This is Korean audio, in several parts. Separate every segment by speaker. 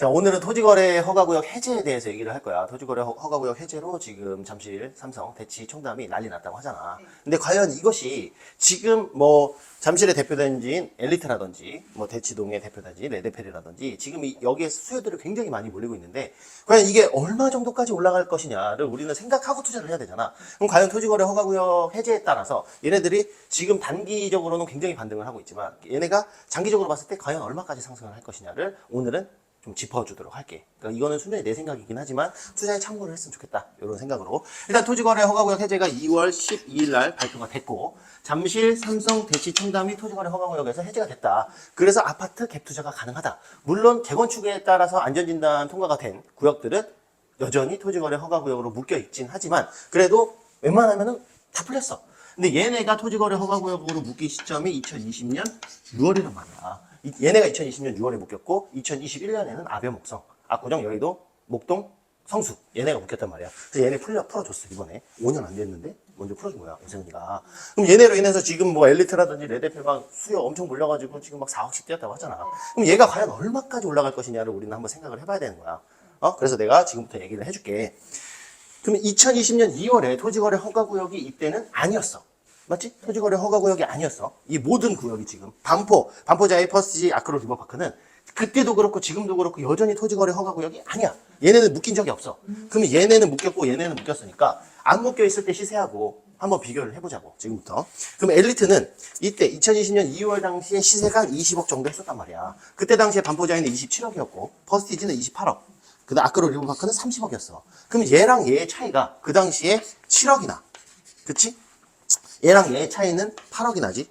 Speaker 1: 자, 오늘은 토지거래 허가구역 해제에 대해서 얘기를 할 거야. 토지거래 허- 허가구역 해제로 지금 잠실, 삼성, 대치, 청담이 난리 났다고 하잖아. 근데 과연 이것이 지금 뭐 잠실의 대표단지인 엘리트라든지 뭐 대치동의 대표단지 레드펠이라든지 지금 이 여기에 수요들이 굉장히 많이 몰리고 있는데 과연 이게 얼마 정도까지 올라갈 것이냐를 우리는 생각하고 투자를 해야 되잖아. 그럼 과연 토지거래 허가구역 해제에 따라서 얘네들이 지금 단기적으로는 굉장히 반등을 하고 있지만 얘네가 장기적으로 봤을 때 과연 얼마까지 상승을 할 것이냐를 오늘은 좀 짚어주도록 할게. 그러니까 이거는 순전히 내 생각이긴 하지만 투자에 참고를 했으면 좋겠다. 이런 생각으로. 일단 토지거래 허가구역 해제가 2월 12일 날 발표가 됐고, 잠실, 삼성, 대치, 청담이 토지거래 허가구역에서 해제가 됐다. 그래서 아파트 갭 투자가 가능하다. 물론 재건축에 따라서 안전진단 통과가 된 구역들은 여전히 토지거래 허가구역으로 묶여 있진 하지만, 그래도 웬만하면은 다 풀렸어. 근데 얘네가 토지거래 허가구역으로 묶인 시점이 2020년 6월이란 말이야. 이- 얘네가 2020년 6월에 묶였고 2021년에는 아변목성, 압구정, 여의도, 목동, 성수 얘네가 묶였단 말이야. 그래서 얘네 풀려 풀어줬어 이번에 5년 안 됐는데 먼저 풀어준 거야 오세훈이가. 그럼 얘네로 인해서 지금 뭐 엘리트라든지 레드필방 수요 엄청 몰려가지고 지금 막 4억씩 뛰었다고 하잖아. 그럼 얘가 과연 얼마까지 올라갈 것이냐를 우리는 한번 생각을 해봐야 되는 거야. 어? 그래서 내가 지금부터 얘기를 해줄게. 그러면 2020년 2월에 토지거래 허가구역이 이때는 아니었어. 맞지? 토지거래 허가구역이 아니었어. 이 모든 구역이 지금. 반포, 반포자이 퍼스지 아크로 리버파크는 그때도 그렇고 지금도 그렇고 여전히 토지거래 허가구역이 아니야. 얘네는 묶인 적이 없어. 그러면 얘네는 묶였고 얘네는 묶였으니까 안 묶여 있을 때 시세하고 한번 비교를 해보자고 지금부터. 그럼 엘리트는 이때 2020년 2월 당시에 시세가 20억 정도 했었단 말이야. 그때 당시에 반포자이는 27억이었고 퍼스티지는 28억. 그다음 아크로 리버파크는 30억이었어. 그럼 얘랑 얘의 차이가 그 당시에 7억이나. 그치? 얘랑 얘의 차이는 8억이 나지?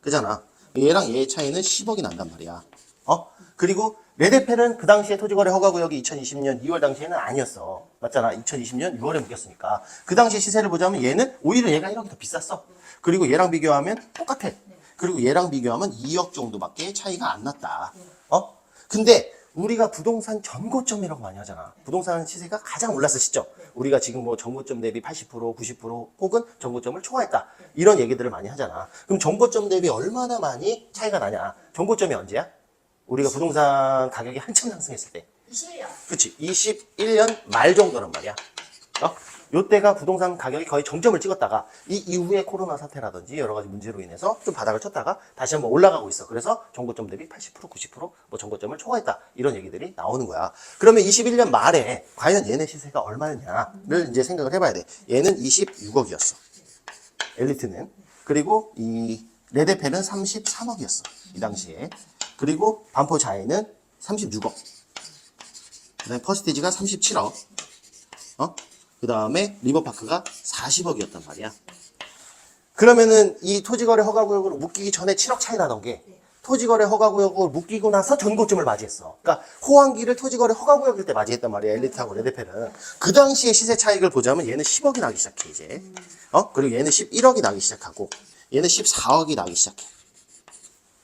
Speaker 1: 그잖아. 얘랑 얘의 차이는 10억이 난단 말이야. 어? 그리고 레드펠은 그 당시에 토지거래 허가구역이 2020년 2월 당시에는 아니었어. 맞잖아. 2020년 6월에 묶였으니까. 그 당시 시세를 보자면 얘는 오히려 얘가 1억이 더 비쌌어. 그리고 얘랑 비교하면 똑같아. 그리고 얘랑 비교하면 2억 정도밖에 차이가 안 났다. 어? 근데 우리가 부동산 전고점이라고 많이 하잖아. 부동산 시세가 가장 올랐을 시점. 우리가 지금 뭐 전고점 대비 80%, 90% 혹은 전고점을 초과했다. 이런 얘기들을 많이 하잖아. 그럼 전고점 대비 얼마나 많이 차이가 나냐? 전고점이 언제야? 우리가 부동산 가격이 한참 상승했을 때.
Speaker 2: 21년.
Speaker 1: 그치. 21년 말 정도란 말이야. 어? 요때가 부동산 가격이 거의 정점을 찍었다가 이 이후에 코로나 사태라든지 여러 가지 문제로 인해서 좀 바닥을 쳤다가 다시 한번 올라가고 있어. 그래서 정고점 대비 80% 90%뭐 정고점을 초과했다. 이런 얘기들이 나오는 거야. 그러면 21년 말에 과연 얘네 시세가 얼마였냐를 이제 생각을 해봐야 돼. 얘는 26억이었어. 엘리트는. 그리고 이 레드펠은 33억이었어. 이 당시에. 그리고 반포 자이는 36억. 그 다음에 퍼스티지가 37억. 어? 그 다음에 리버파크가 40억이었단 말이야. 그러면은 이 토지거래 허가구역으로 묶이기 전에 7억 차이 나던 게 토지거래 허가구역으로 묶이고 나서 전고점을 맞이했어. 그러니까 호황기를 토지거래 허가구역일 때 맞이했단 말이야. 엘리트하고 레드펠은. 그 당시에 시세 차익을 보자면 얘는 10억이 나기 시작해 이제. 어? 그리고 얘는 11억이 나기 시작하고 얘는 14억이 나기 시작해.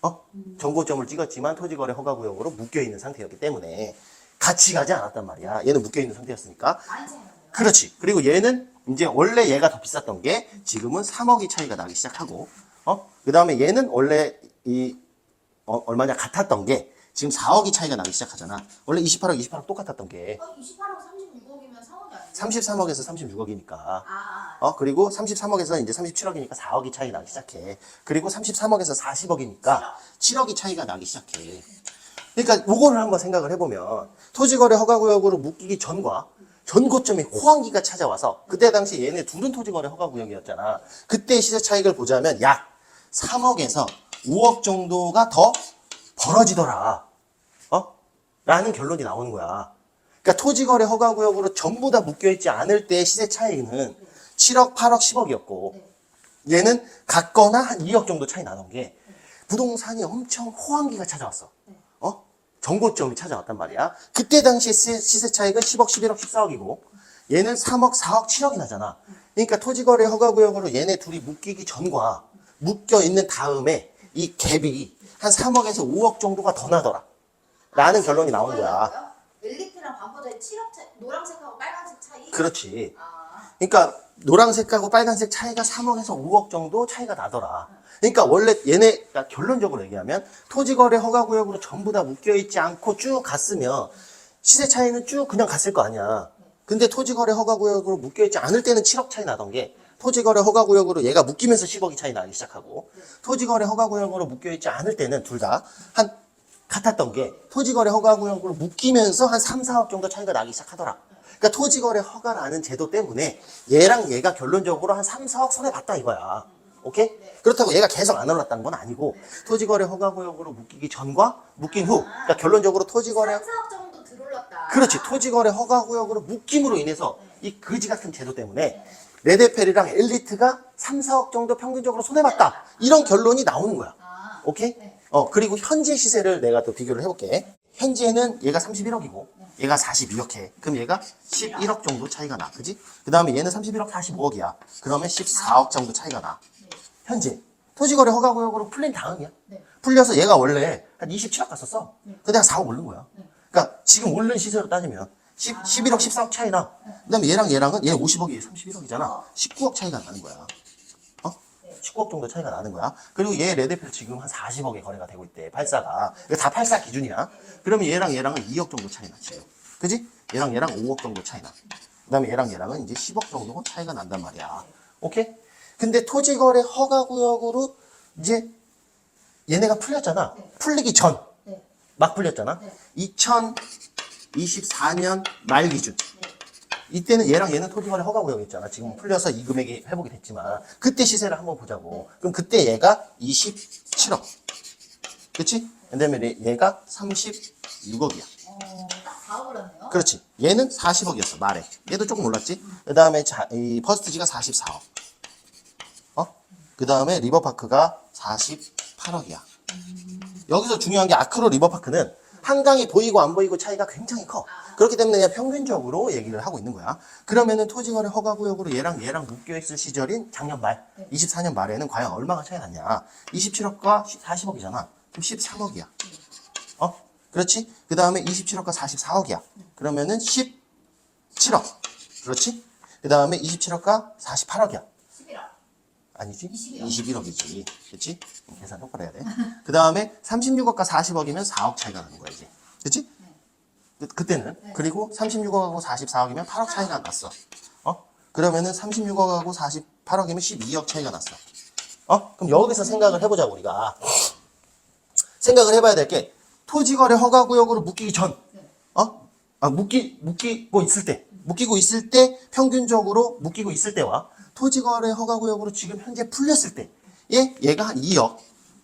Speaker 1: 어? 정고점을 찍었지만 토지거래 허가구역으로 묶여있는 상태였기 때문에 같이 가지 않았단 말이야. 얘는 묶여있는 상태였으니까. 그렇지. 그리고 얘는 이제 원래 얘가 더 비쌌던 게 지금은 3억이 차이가 나기 시작하고, 어? 그 다음에 얘는 원래 이, 어, 얼마냐 같았던 게 지금 4억이 차이가 나기 시작하잖아. 원래 28억, 28억 똑같았던 게
Speaker 2: 어, 28억 36억이면 3억이 아니에요?
Speaker 1: 33억에서 36억이니까.
Speaker 2: 아, 아.
Speaker 1: 어, 그리고 33억에서 이제 37억이니까 4억이 차이 나기 시작해. 그리고 33억에서 40억이니까 7억이 차이가 나기 시작해. 그러니까 요거를 한번 생각을 해보면 토지거래 허가구역으로 묶이기 전과 전고점이 호황기가 찾아와서 그때 당시 얘네 둘은 토지거래 허가구역이었잖아. 그때 시세 차익을 보자면 약 3억에서 5억 정도가 더 벌어지더라. 어? 라는 결론이 나오는 거야. 그러니까 토지거래 허가구역으로 전부 다 묶여있지 않을 때의 시세 차이는 7억, 8억, 10억이었고 얘는 같거나 한 2억 정도 차이 나던 게 부동산이 엄청 호황기가 찾아왔어. 어? 정고점이 찾아왔단 말이야. 그때 당시 시세, 차익은 10억, 11억, 14억이고 얘는 3억, 4억, 7억이 나잖아. 그러니까 토지거래 허가구역으로 얘네 둘이 묶이기 전과 묶여 있는 다음에 이 갭이 한 3억에서 5억 정도가 더 나더라. 라는 결론이 나오는 거야.
Speaker 2: 엘리트랑 반포자의 7억 차이, 노란색하고 빨간색 차이?
Speaker 1: 그렇지.
Speaker 2: 아,
Speaker 1: 그러니까 노란색하고 빨간색 차이가 3억에서 5억 정도 차이가 나더라. 그러니까 원래 얘네 그러니까 결론적으로 얘기하면 토지거래 허가구역으로 전부 다 묶여있지 않고 쭉 갔으면 시세 차이는 쭉 그냥 갔을 거 아니야. 근데 토지거래 허가구역으로 묶여있지 않을 때는 7억 차이 나던 게 토지거래 허가구역으로 얘가 묶이면서 10억이 차이 나기 시작하고 토지거래 허가구역으로 묶여있지 않을 때는 둘 다 한 같았던 게 토지거래 허가구역으로 묶이면서 한 3, 4억 정도 차이가 나기 시작하더라. 그러니까 토지거래 허가라는 제도 때문에 얘랑 얘가 결론적으로 한 3, 4억 손해봤다 이거야. 오케이? 그렇다고 얘가 계속 안 올랐다는 건 아니고 토지거래 허가구역으로 묶이기 전과 묶인 후 그러니까 결론적으로 토지거래
Speaker 2: 3, 4억 정도 들어올랐다.
Speaker 1: 그렇지. 토지거래 허가구역으로 묶임으로 인해서 이 거지 같은 제도 때문에 레데펠이랑 엘리트가 3, 4억 정도 평균적으로 손해봤다. 이런 결론이 나오는 거야.
Speaker 2: 아,
Speaker 1: 오케이?
Speaker 2: 네.
Speaker 1: 어, 그리고 현재 시세를 내가 또 비교를 해볼게. 현재는 얘가 31억이고, 얘가 42억 해. 그럼 얘가 11억 정도 차이가 나. 그지? 그 다음에 얘는 31억 45억이야. 그러면 14억 정도 차이가 나. 현재. 토지거래 허가구역으로 풀린 다음이야.
Speaker 2: 네.
Speaker 1: 풀려서 얘가 원래 한 27억 갔었어.
Speaker 2: 네.
Speaker 1: 근데 한 4억 오른 거야. 그러니까 지금 오른 시세로 따지면 10, 11억, 14억 차이 나. 그 다음에 얘랑 얘랑은 얘 50억이 얘 31억이잖아. 19억 차이가 나는 거야. 어? 19억 정도 차이가 나는 거야. 그리고 얘 레드필 지금 한 40억에 거래가 되고 있대. 84가. 이거 다84 기준이야. 그러면 얘랑 얘랑은 2억 정도 차이 나, 지금. 그지? 얘랑 얘랑 5억 정도 차이 나. 그 다음에 얘랑 얘랑은 이제 10억 정도 차이가 난단 말이야. 오케이? 근데 토지거래 허가구역으로 이제 얘네가 풀렸잖아.
Speaker 2: 네.
Speaker 1: 풀리기 전.
Speaker 2: 네.
Speaker 1: 막 풀렸잖아.
Speaker 2: 네.
Speaker 1: 2024년 말 기준. 이때는 얘랑 얘는 토지거래 허가 구역이었잖아. 지금 풀려서 이 금액이 회복이 됐지만 그때 시세를 한번 보자고. 그럼 그때 얘가 27억. 그치? 그다음에 얘- 얘가 36억이야.
Speaker 2: 어, 딱 4억 올랐네요.
Speaker 1: 그렇지. 얘는 40억이었어, 말에. 얘도 조금 올랐지? 그 다음에 이 퍼스트지가 44억. 어? 그 다음에 리버파크가 48억이야. 여기서 중요한 게 아크로 리버파크는 한강이 보이고 안 보이고 차이가 굉장히 커. 그렇기 때문에 그냥 평균적으로 얘기를 하고 있는 거야. 그러면은 토지거래 허가구역으로 얘랑 얘랑 묶여있을 시절인 작년 말, 24년 말에는 과연 얼마가 차이 났냐. 27억과 40억이잖아. 그럼 13억이야. 어? 그렇지? 그 다음에 27억과 44억이야. 그러면은 17억. 그렇지? 그 다음에 27억과 48억이야.
Speaker 2: 11억.
Speaker 1: 아니지?
Speaker 2: 21억.
Speaker 1: 21억이지. 그치? 계산 똑바로 해야 돼. 그 다음에 36억과 40억이면 4억 차이가 나는 거야, 이제. 그치? 그, 그때는. 그리고 36억하고 44억이면 8억 차이가 났어. 어? 그러면은 36억하고 48억이면 12억 차이가 났어. 어? 그럼 여기서 생각을 해보자, 우리가. 생각을 해봐야 될 게, 토지거래 허가구역으로 묶이기 전, 어? 아, 묶이, 묶이고 있을 때, 묶이고 있을 때, 평균적으로 묶이고 있을 때와, 토지거래 허가구역으로 지금 현재 풀렸을 때, 얘, 얘가 한 2억,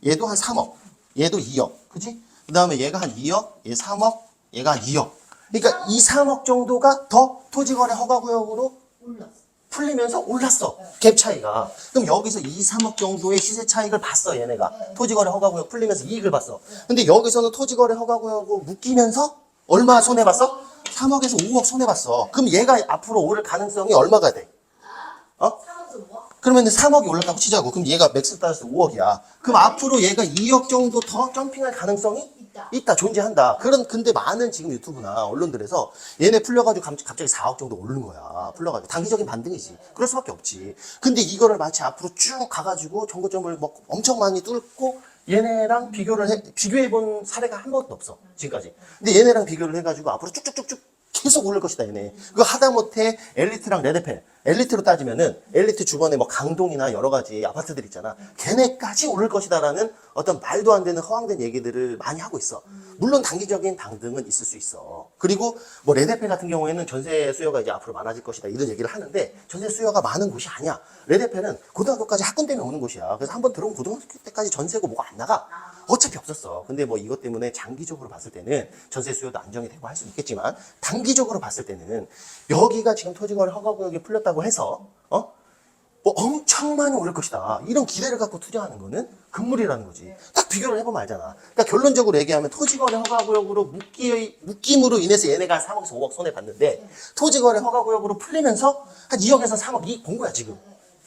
Speaker 1: 얘도 한 3억, 얘도 2억, 그지? 그 다음에 얘가 한 2억, 얘 3억, 얘가 한 2억. 그러니까 2, 3억 정도가 더 토지거래 허가구역으로. 풀리면서 올랐어. 갭 차이가. 그럼 여기서 2, 3억 정도의 시세 차익을 봤어, 얘네가. 토지거래 허가구역 풀리면서 이익을 봤어. 근데 여기서는 토지거래 허가구역으로 묶이면서 얼마 손해봤어? 3억에서 5억 손해봤어. 그럼 얘가 앞으로 오를 가능성이 얼마가 돼? 어?
Speaker 2: 3억에서 5억?
Speaker 1: 그러면 3억이 올랐다고 치자고. 그럼 얘가 맥스 따라서 5억이야. 그럼 앞으로 얘가 2억 정도 더 점핑할 가능성이
Speaker 2: 있다.
Speaker 1: 있다 존재한다. 그런 근데 많은 지금 유튜브나 언론들에서 얘네 풀려가지고 감- 갑자기 4억 정도 오르는 거야. 풀려가지고 단기적인 반등이지. 그럴 수밖에 없지. 근데 이거를 마치 앞으로 쭉 가가지고 정거점을 뭐 엄청 많이 뚫고 얘네랑 비교를 해 비교해 본 사례가 한 번도 없어 지금까지. 근데 얘네랑 비교를 해가지고 앞으로 쭉쭉쭉쭉 계속 오를 것이다 얘네. 그거 하다못해 엘리트랑 레드펠. 엘리트로 따지면은 엘리트 주변에 뭐 강동이나 여러 가지 아파트들 있잖아. 걔네까지 오를 것이다라는 어떤 말도 안 되는 허황된 얘기들을 많이 하고 있어. 물론 단기적인 방등은 있을 수 있어. 그리고 뭐 레드펠 같은 경우에는 전세 수요가 이제 앞으로 많아질 것이다 이런 얘기를 하는데 전세 수요가 많은 곳이 아니야. 레드펠은 고등학교까지 학군 때문에 오는 곳이야. 그래서 한번 들어오면 고등학교 때까지 전세고 뭐가 안 나가. 어차피 없었어. 근데 뭐 이것 때문에 장기적으로 봤을 때는 전세 수요도 안정이 되고 할 수는 있겠지만 단기적으로 봤을 때는 여기가 지금 토지거래 허가구역이 풀렸다고 해서 어? 뭐 엄청 많이 오를 것이다. 이런 기대를 갖고 투자하는 거는 금물이라는 거지. 딱 비교를 해보면 알잖아. 그러니까 결론적으로 얘기하면 토지거래 허가구역으로 묶기, 묶임으로 인해서 얘네가 3억에서 5억 손해 봤는데 토지거래 허가구역으로 풀리면서 한 2억에서 3억 이익 본 거야, 지금.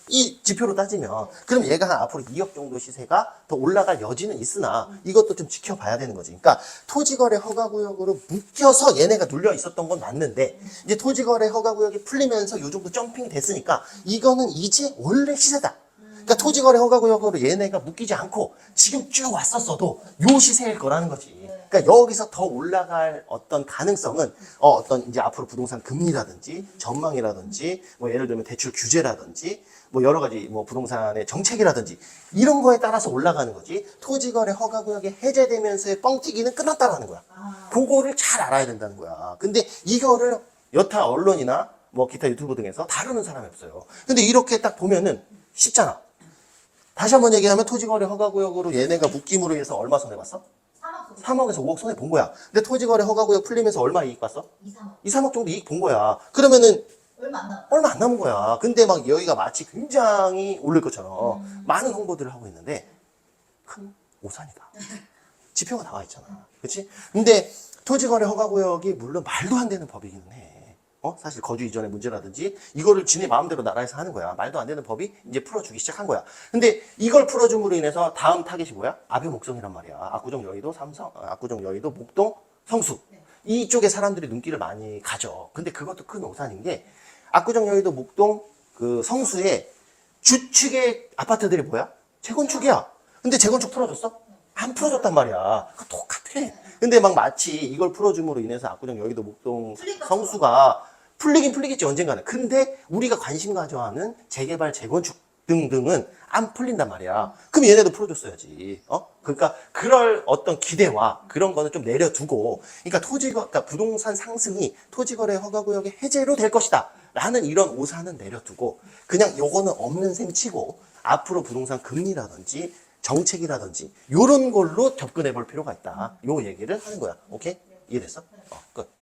Speaker 1: 이 지표로 따지면 그럼 얘가 한 앞으로 2억 정도 시세가 더 올라갈 여지는 있으나 이것도 좀 지켜봐야 되는 거지. 그러니까 토지거래 허가구역으로 묶여서 얘네가 눌려 있었던 건 맞는데 이제 토지거래 허가구역이 풀리면서 요 정도 점핑이 됐으니까 이거는 이제 원래 시세다. 그러니까 토지거래 허가구역으로 얘네가 묶이지 않고 지금 쭉 왔었어도 요 시세일 거라는 거지. 그러니까 여기서 더 올라갈 어떤 가능성은 어, 어떤 이제 앞으로 부동산 금리라든지 전망이라든지 뭐 예를 들면 대출 규제라든지 뭐 여러 가지 뭐 부동산의 정책이라든지 이런 거에 따라서 올라가는 거지. 토지거래 허가구역이 해제되면서의 뻥튀기는 끝났다라는 거야.
Speaker 2: 아,
Speaker 1: 그거를 잘 알아야 된다는 거야. 근데 이거를 여타 언론이나 뭐 기타 유튜브 등에서 다루는 사람이 없어요. 근데 이렇게 딱 보면은 쉽잖아. 다시 한번 얘기하면 토지거래 허가구역으로 얘네가 묶임으로 해서 얼마 손해봤어?
Speaker 2: 3억
Speaker 1: 3억에서 5억 손해 본 거야. 근데 토지거래 허가구역 풀리면서 얼마 이익 봤어?
Speaker 2: 2, 3억
Speaker 1: 2, 3억 정도 이익 본 거야. 그러면은
Speaker 2: 얼마 안 남았다.
Speaker 1: 얼마 안 남은 거야. 근데 막 여기가 마치 굉장히 오를 것처럼 많은 홍보들을 하고 있는데 큰 오산이다. 지표가 나와 있잖아. 그치? 근데 토지거래 허가구역이 물론 말도 안 되는 법이기는 해. 어? 사실 거주 이전의 문제라든지 이거를 지네 마음대로 나라에서 하는 거야. 말도 안 되는 법이 이제 풀어주기 시작한 거야. 근데 이걸 풀어줌으로 인해서 다음 타겟이 뭐야? 아베 목성이란 말이야. 압구정 여의도 삼성, 아, 압구정 여의도 목동 성수. 이쪽에 사람들이 눈길을 많이 가져. 근데 그것도 큰 오산인 게 압구정 여의도 목동 그 성수에 주축의 아파트들이 뭐야? 재건축이야. 근데 재건축 풀어줬어? 안 풀어줬단 말이야. 그 똑같아. 근데 막 마치 이걸 풀어줌으로 인해서 압구정 여의도 목동. 성수가 풀리긴 풀리겠지 언젠가는. 근데 우리가 관심 가져하는 재개발 재건축 등등은 안 풀린단 말이야. 그럼 얘네도 풀어줬어야지. 어? 그러니까 그럴 어떤 기대와 그런 거는 좀 내려두고, 그러니까 토지거, 그러니까 부동산 상승이 토지거래 허가구역의 해제로 될 것이다. 라는 이런 오산은 내려두고, 그냥 요거는 없는 셈 치고, 앞으로 부동산 금리라든지 정책이라든지, 요런 걸로 접근해 볼 필요가 있다. 요 얘기를 하는 거야. 오케이? 이해됐어? 어, 끝.